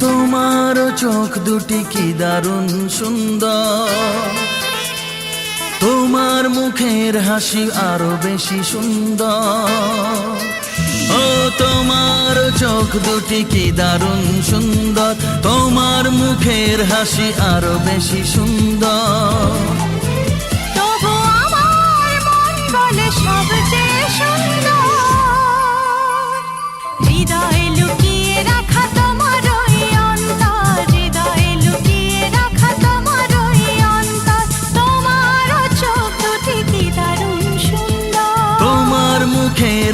তোমার চোখ দুটি কি দারুণ সুন্দর? তোমার মুখের হাসি আরও বেশি সুন্দর। ও, তোমার চোখ দুটি কি দারুণ সুন্দর? তোমার মুখের হাসি আরও বেশি সুন্দর। তবু আমার মন বলে সবচেয়ে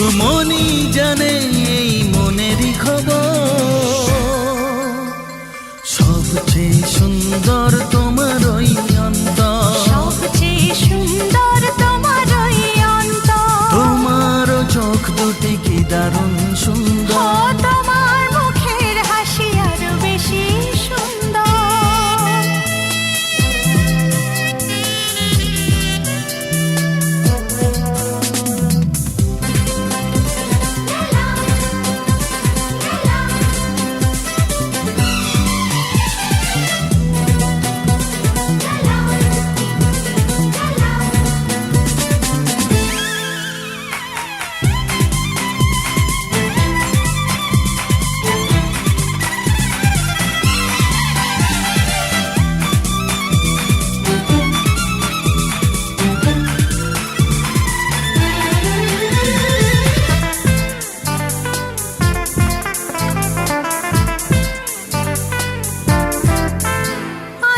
মনি জানে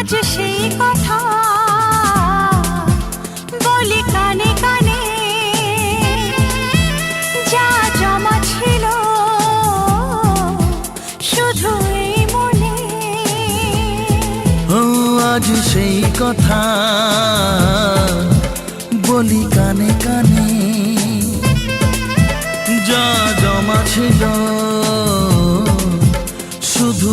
আজ সেই কথা। বলি কানে কানে, যা জমা ছিল শুধু মনে। ও, আজ সেই কথা। বলি কানে কানে, যা জমা ছিল শুধু